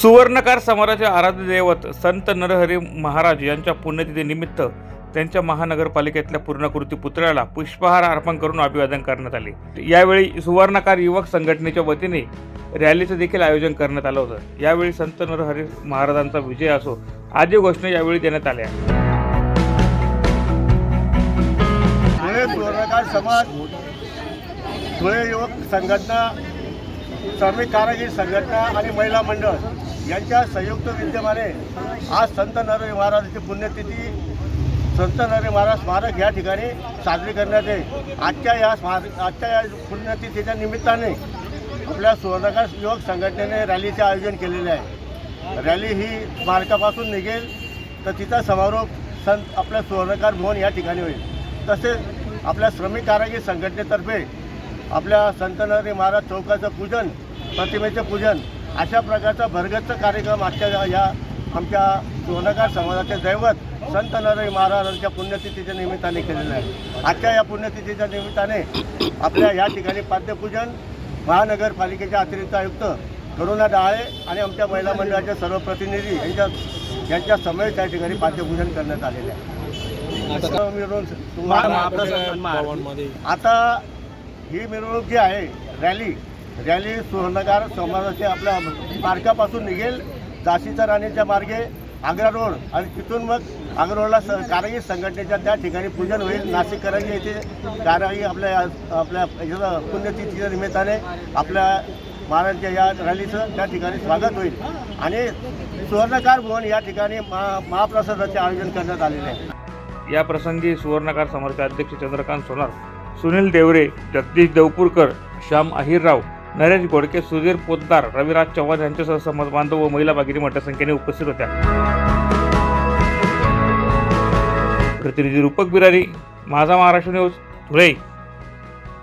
सुवर्णकार समाजाचे आराध्य दैवत संत नरहरी महाराज यांच्या पुण्यतिथीनिमित्त त्यांच्या महानगरपालिकेतल्या पूर्णकृती पुतळ्याला पुष्पहार अर्पण करून अभिवादन करण्यात आले. यावेळी सुवर्णकार युवक संघटनेच्या वतीने रॅलीचं देखील आयोजन करण्यात आलं होतं. यावेळी संत नरहरी महाराजांचा विजय असो आदी घोषणा यावेळी देण्यात आल्या. धुळे सुवर्णकार समाज धुळे युवक संघटना श्रमिक कारागीर संघटना आणि महिला मंडळ यांच्या संयुक्त विद्यमाने आज संत नरवी महाराजांची पुण्यतिथी संत नरवी महाराज स्मारक या ठिकाणी साजरी करण्यात येईल. आजच्या या स्मारक आजच्या या पुण्यतिथीच्या निमित्ताने आपल्या सुवर्णकार युवक संघटनेने रॅलीचे आयोजन केलेले आहे. रॅली ही स्मारकापासून निघेल तर तिचा समारोप संत आपल्या सुवर्णकार भवन या ठिकाणी होईल. तसेच आपल्या श्रमिक कारागीर संघटनेतर्फे आपल्या संत नरहरी महाराज चौकाचं पूजन प्रतिमेचं पूजन अशा प्रकारचा भरगच्च कार्यक्रम आजच्या या- आमच्या सुवर्णकार समाजाचे दैवत संत नरहरी महाराजांच्या पुण्यतिथीच्या निमित्ताने केलेलं आहे. आजच्या या पुण्यतिथीच्या निमित्ताने आपल्या या ठिकाणी पाद्यपूजन महानगरपालिकेचे अतिरिक्त आयुक्त करुणा डाळे आणि आमच्या महिला मंडळाचे सर्व प्रतिनिधी यांच्या यांच्या समेत या ठिकाणी पाद्यपूजन करण्यात आलेले आहे. आता ही मिरवणूक जी आहे रॅली. रॅली सुवर्णकार समाजाच्या आपल्या मार्गापासून निघेल झाशीच्या राणीच्या मार्गे आग्रा रोड आणि तिथून मग आग्रा रोडला स कारागीर संघटनेच्या त्या ठिकाणी पूजन होईल. नाशिक करंजी येथे कारागीर आपल्या आपल्या याचं पुण्यतिथीच्या निमित्ताने आपल्या महाराजांच्या या रॅलीचं त्या ठिकाणी स्वागत होईल. आणि सुवर्णकार भवन या ठिकाणी महा महाप्रसादाचे आयोजन करण्यात आलेले आहे. या प्रसंगी सुवर्णकार समाजाचे अध्यक्ष चंद्रकांत सोनार सुनील देवरे जगदीश देवपूरकर श्याम अहिरराव नरेश गोडके सुधीर पोतदार रविराज चव्हाण यांच्यासह समाज बांधव व महिला भागिनी मोठ्या संख्येने उपस्थित होत्या. प्रतिनिधी रूपक बिरारी माझा महाराष्ट्र न्यूज धुळे.